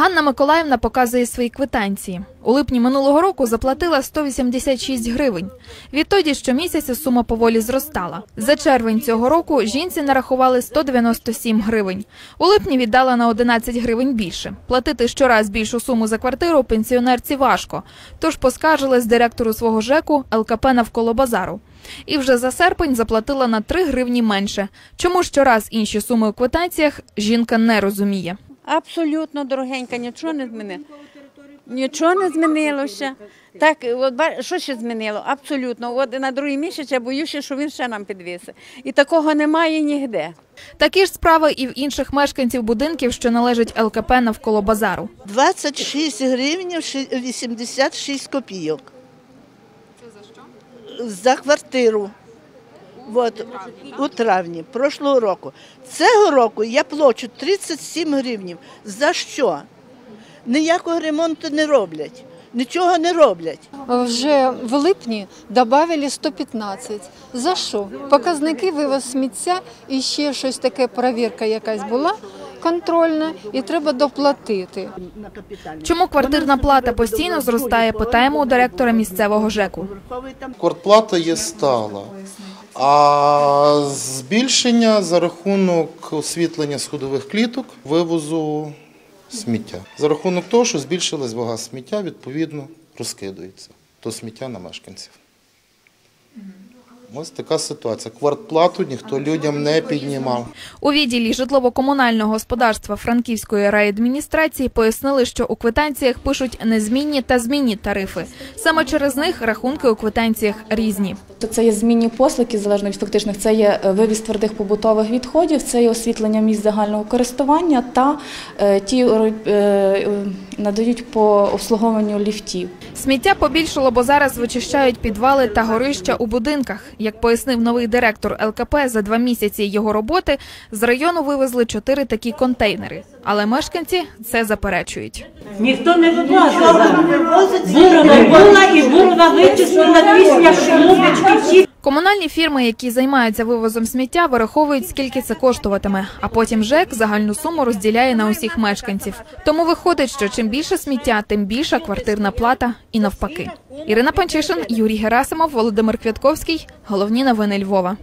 Ганна Миколаївна показує свої квитанції. У липні минулого року заплатила 186 гривень. Відтоді щомісяця сума поволі зростала. За червень цього року жінці нарахували 197 гривень. У липні віддала на 11 гривень більше. Платити щораз більшу суму за квартиру пенсіонерці важко. Тож поскаржилась директору свого ЖЕКу ЛКП навколо базару. І вже за серпень заплатила на 3 гривні менше. Чому щораз інші суми у квитанціях жінка не розуміє. Абсолютно дорогенька, нічого не змінило. Нічого не змінилося. Так, от ба- що ще змінило? Абсолютно. От на другий місяць я боюся, що він ще нам підвісить. І такого немає ніде. Такі ж справи і в інших мешканців будинків, що належать ЛКП навколо базару. 26 гривень 86 копійок. Це за що? За квартиру. От, у травні прошлого року. Цього року я плачу 37 гривнів. За що? Ніякого ремонту не роблять, нічого не роблять. Вже в липні додали 115. За що? Показники вивоз сміття і ще щось таке, перевірка якась була контрольна, і треба доплатити. Чому квартирна плата постійно зростає, питаємо у директора місцевого ЖЕКу. Квартплата є стала, а збільшення за рахунок освітлення сходових кліток, вивозу сміття. За рахунок того, що збільшилась вага сміття, відповідно розкидується то сміття на мешканців. Ось така ситуація. Квартплату ніхто людям не піднімав. У відділі житлово-комунального господарства Франківської райадміністрації пояснили, що у квитанціях пишуть незмінні та змінні тарифи. Саме через них рахунки у квитанціях різні. Це є змінні послуги, залежно від фактичних, це є е, вивіз твердих побутових відходів, це є освітлення місць загального користування та е, ті е, надають по обслуговуванню ліфтів. Сміття побільшало, бо зараз вичищають підвали та горища у будинках. Як пояснив новий директор ЛКП, за два місяці його роботи з району вивезли чотири такі контейнери. Але мешканці це заперечують. Ніхто не вивозить. Бурова була і бурова вичислена після шлюбочки Комунальні фірми, які займаються вивозом сміття, вираховують, скільки це коштуватиме, а потім ЖЕК загальну суму розділяє на усіх мешканців. Тому виходить, що чим більше сміття, тим більша квартирна плата і навпаки. Ірина Панчишин, Юрій Герасимов, Володимир Квятковський. Головні новини Львова.